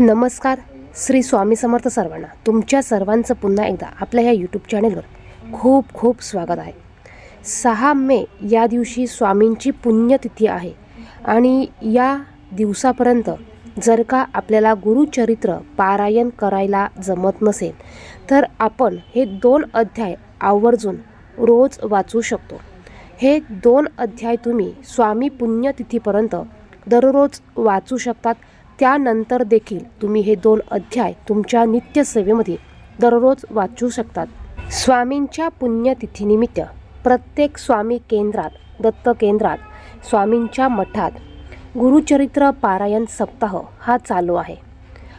नमस्कार श्री स्वामी समर्थ सर्वांना तुमच्या सर्वांचं पुन्हा एकदा आपल्या ह्या यूट्यूब चॅनेलवर खूप खूप स्वागत आहे. सहा मे या दिवशी स्वामींची पुण्यतिथी आहे आणि या दिवसापर्यंत जर का आपल्याला गुरुचरित्र पारायण करायला जमत नसेल तर आपण हे दोन अध्याय आवर्जून रोज वाचू शकतो. हे दोन अध्याय तुम्ही स्वामी पुण्यतिथीपर्यंत दररोज वाचू शकतात त्यानंतर देखील तुम्ही हे दोन अध्याय तुमच्या नित्यसेवेमध्ये दररोज वाचू शकतात. स्वामींच्या पुण्यतिथीनिमित्त प्रत्येक स्वामी केंद्रात दत्त केंद्रात स्वामींच्या मठात गुरुचरित्र पारायण सप्ताह हा चालू आहे.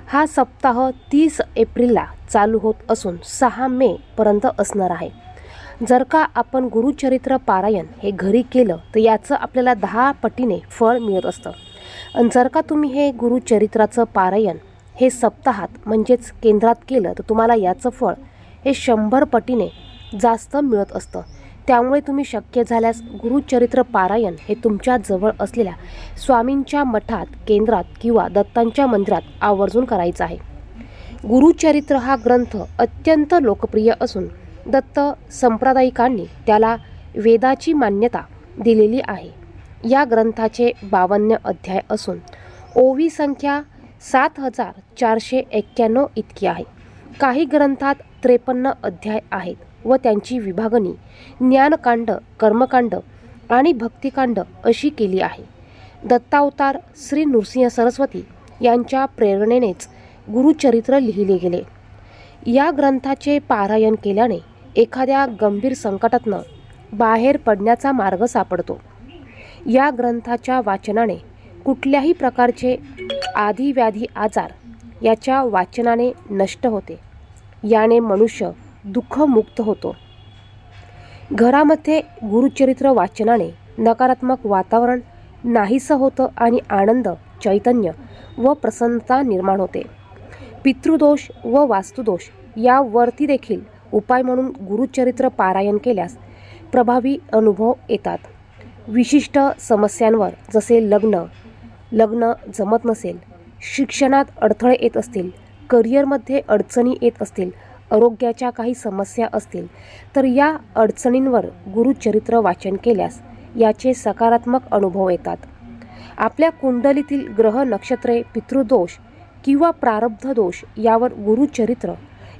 हा सप्ताह तीस एप्रिलला चालू होत असून सहा मेपर्यंत असणार आहे. जर का आपण गुरुचरित्र पारायण हे घरी केलं तर याचं आपल्याला दहा पटीने फळ मिळत असतं. आणि जर का तुम्ही हे गुरुचरित्राचं पारायण हे सप्ताहात म्हणजेच केंद्रात केलं तर तुम्हाला याचं फळ हे शंभर पटीने जास्त मिळत असतं. त्यामुळे तुम्ही शक्य झाल्यास गुरुचरित्र पारायण हे तुमच्या जवळ असलेल्या स्वामींच्या मठात केंद्रात किंवा दत्तांच्या मंदिरात आवर्जून करायचं आहे. गुरुचरित्र हा ग्रंथ अत्यंत लोकप्रिय असून दत्त संप्रदायिकांनी त्याला वेदाची मान्यता दिलेली आहे. या ग्रंथाचे बावन्न अध्याय असून ओवी संख्या सात हजार चारशे एक्क्याण्णव इतकी आहे. काही ग्रंथात त्रेपन्न अध्याय आहेत व त्यांची विभागणी ज्ञानकांड कर्मकांड आणि भक्तिकांड अशी केली आहे. दत्तावतार श्री नृसिंह सरस्वती यांच्या प्रेरणेनेच गुरुचरित्र लिहिले गेले. या ग्रंथाचे पारायण केल्याने एखाद्या गंभीर संकटातनं बाहेर पडण्याचा मार्ग सापडतो. या ग्रंथाच्या वाचनाने कुठल्याही प्रकारचे आधीव्याधी आजार याच्या वाचनाने नष्ट होते. याने मनुष्य दुःखमुक्त होतो. घरामध्ये गुरुचरित्र वाचनाने नकारात्मक वातावरण नाहीसं होतं आणि आनंद चैतन्य व प्रसन्नता निर्माण होते. पितृदोष व वास्तुदोष यावरती देखील उपाय म्हणून गुरुचरित्र पारायण केल्यास प्रभावी अनुभव येतात. विशिष्ट समस्यांवर जसे लग्न लग्न जमत नसेल शिक्षणात अडथळे येत असतील करिअरमध्ये अडचणी येत असतील आरोग्याच्या काही समस्या असतील तर या अडचणींवर गुरुचरित्र वाचन केल्यास याचे सकारात्मक अनुभव येतात. आपल्या कुंडलीतील ग्रह नक्षत्रे पितृदोष किंवा प्रारब्ध दोष यावर गुरुचरित्र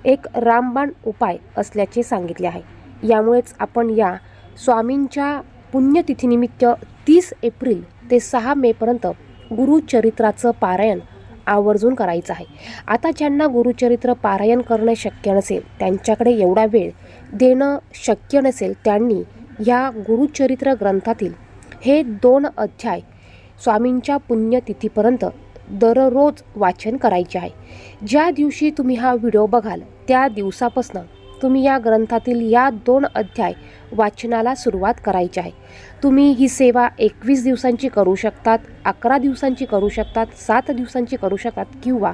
एक रामबाण उपाय असल्याचे सांगितले आहे. यामुळेच आपण या स्वामींच्या पुण्यतिथीनिमित्त तीस एप्रिल ते सहा मेपर्यंत गुरुचरित्राचं पारायण आवर्जून करायचं आहे. आता ज्यांना गुरुचरित्र पारायण करणं शक्य नसेल त्यांच्याकडे एवढा वेळ देणं शक्य नसेल त्यांनी ह्या गुरुचरित्र ग्रंथातील हे दोन अध्याय स्वामींच्या पुण्यतिथीपर्यंत दररोज वाचन करायचे आहे. ज्या दिवशी तुम्ही हा व्हिडिओ बघाल त्या दिवसापासून तुम्ही या ग्रंथातील या दोन अध्याय वाचनाला सुरुवात करायची आहे. तुम्ही ही सेवा एकवीस दिवसांची करू शकतात अकरा दिवसांची करू शकतात सात दिवसांची करू शकतात किंवा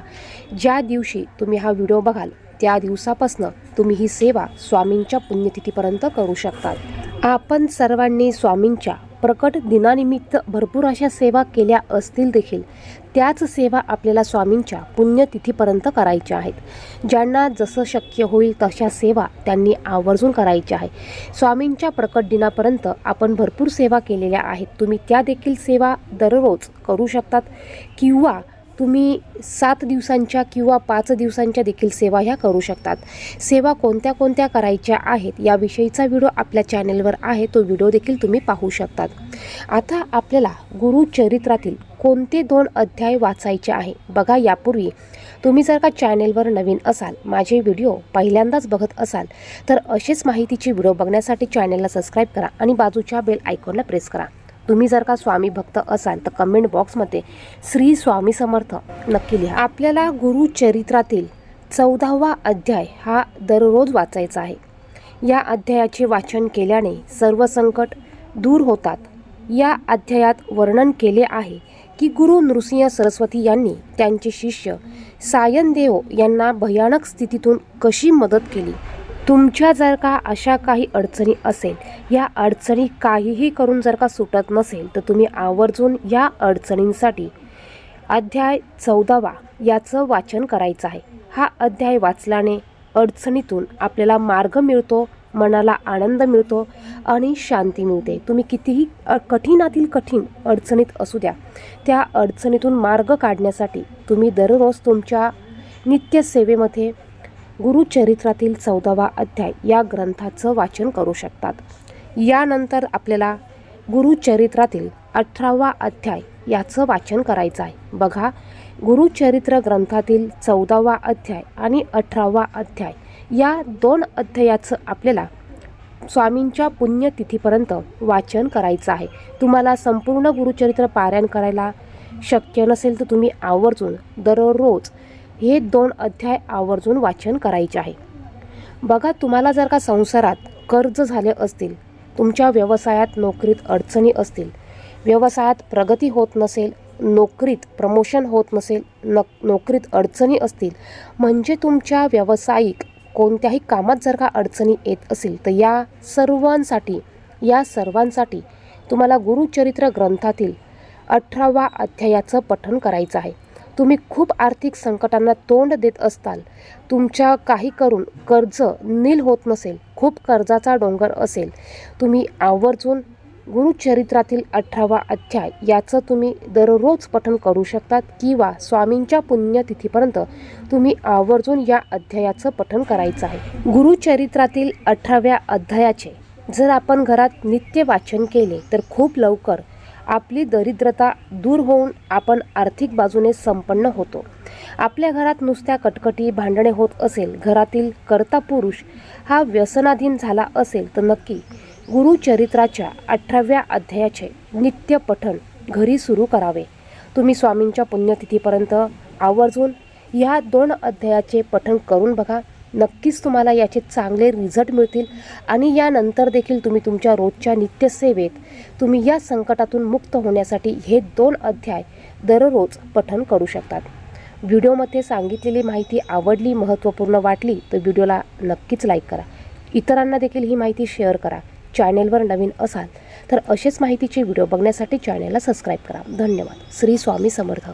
ज्या दिवशी तुम्ही हा व्हिडिओ बघाल त्या दिवसापासनं तुम्ही ही सेवा स्वामींच्या पुण्यतिथीपर्यंत करू शकतात. आपण सर्वांनी स्वामींच्या प्रकट दिनानिमित्त भरपूर अशा सेवा केल्या असतील देखील. त्याच सेवा आपल्याला स्वामींच्या पुण्यतिथीपर्यंत करायच्या आहेत. ज्यांना जसं शक्य होईल तशा सेवा त्यांनी आवर्जून करायच्या आहे स्वामींच्या प्रकट दिनापर्यंत आपण भरपूर सेवा केलेल्या आहेत. तुम्ही त्या देखील सेवा दररोज करू शकतात किंवा तुम्ही सात दिवसांच्या किंवा पाच दिवसांच्या देखील सेवा ह्या करू शकतात. सेवा कोणत्या कोणत्या करायच्या आहेत याविषयीचा व्हिडिओ आपल्या चॅनेलवर आहे तो व्हिडिओ देखील तुम्ही पाहू शकतात. आता आपल्याला गुरुचरित्रातील कोणते दोन अध्याय वाचायचे आहे बघा यापूर्वी. तुम्ही जर का चॅनेलवर नवीन असाल माझे व्हिडिओ पहिल्यांदाच बघत असाल तर असेच माहितीचे व्हिडिओ बघण्यासाठी चॅनेलला सबस्क्राईब करा आणि बाजूच्या बेल आयकॉनला प्रेस करा. तुम्ही जर का स्वामी भक्त असाल तर कमेंट बॉक्समध्ये श्री स्वामी समर्थ नक्की लिहा. आपल्याला गुरुचरित्रातील चौदावा अध्याय हा दररोज वाचायचा आहे. या अध्यायाचे वाचन केल्याने सर्व संकट दूर होतात. या अध्यायात वर्णन केले आहे की गुरु नृसिंह सरस्वती यांनी त्यांचे शिष्य सायनदेव यांना भयानक स्थितीतून कशी मदत केली? तुमच्या जर का अशा काही अडचणी असेल या अडचणी काहीही करून जर का सुटत नसेल तर तुम्ही आवर्जून या अडचणींसाठी अध्याय चौदावा याचं वाचन करायचं आहे. हा अध्याय वाचल्याने अडचणीतून आपल्याला मार्ग मिळतो मनाला आनंद मिळतो आणि शांती मिळते. तुम्ही कितीही कठीणातील कठीण अडचणीत असू द्या त्या अडचणीतून मार्ग काढण्यासाठी तुम्ही दररोज तुमच्या नित्यसेवेमध्ये गुरुचरित्रातील चौदावा अध्याय या ग्रंथाचं वाचन करू शकतात. यानंतर आपल्याला गुरुचरित्रातील अठरावा अध्याय याचं वाचन करायचं आहे. बघा गुरुचरित्र ग्रंथातील चौदावा अध्याय आणि अठरावा अध्याय या दोन अध्यायाचं आपल्याला स्वामींच्या पुण्यतिथीपर्यंत वाचन करायचं आहे. तुम्हाला संपूर्ण गुरुचरित्र पारायण करायला शक्य नसेल तर तुम्ही आवर्जून दररोज हे दोन अध्याय आवर्जून वाचन करायचे आहे. बघा तुम्हाला जर का संसारात कर्ज झाले असतील तुमच्या व्यवसायात नोकरीत अडचणी असतील व्यवसायात प्रगती होत नसेल नोकरीत प्रमोशन होत नसेल न नोकरीत अडचणी असतील म्हणजे तुमच्या व्यावसायिक कोणत्याही कामात जर का अडचणी येत असेल तर या सर्वांसाठी या सर्वांसाठी तुम्हाला गुरुचरित्र ग्रंथातील अठरावा अध्यायाचं पठण करायचं आहे. तुम्ही खूप आर्थिक संकटांना तोंड देत असताल. तुमच्या काही करून कर्ज नील होत नसेल खूप कर्जाचा डोंगर असेल. तुम्ही आवर्जून गुरुचरित्रातील अठरावा अध्याय याचं तुम्ही दररोज पठन करू शकतात किंवा स्वामींच्या पुण्यतिथीपर्यंत तुम्ही आवर्जून या अध्यायाचं पठन करायचं आहे. गुरुचरित्रातील अठराव्या अध्यायाचे जर आपण घरात नित्य वाचन केले तर खूप लवकर आपली दरिद्रता दूर होऊन आपण आर्थिक बाजूने संपन्न होतो. आपल्या घरात नुसत्या कटकटी भांडणे होत असेल घरातील कर्ता पुरुष हा व्यसनाधीन झाला असेल तर नक्की गुरुचरित्राच्या अठराव्या अध्यायाचे नित्य पठण घरी सुरू करावे. तुम्ही स्वामींच्या पुण्यतिथीपर्यंत आवर्जून ह्या दोन अध्यायाचे पठण करून बघा. नक्कीच तुम्हाला याचे चांगले रिझल्ट मिळतील. आणि यानंतर देखील तुम्ही तुमच्या रोजच्या नित्यसेवेत तुम्ही या संकटातून मुक्त होण्यासाठी हे दोन अध्याय दररोज पठन करू शकतात. व्हिडिओमध्ये सांगितलेली माहिती आवडली महत्त्वपूर्ण वाटली तर व्हिडिओला नक्कीच लाईक करा. इतरांना देखील ही माहिती शेअर करा. चॅनेलवर नवीन असाल तर असेच माहितीचे व्हिडिओ बघण्यासाठी चॅनेलला सबस्क्राईब करा. धन्यवाद. श्री स्वामी समर्थ.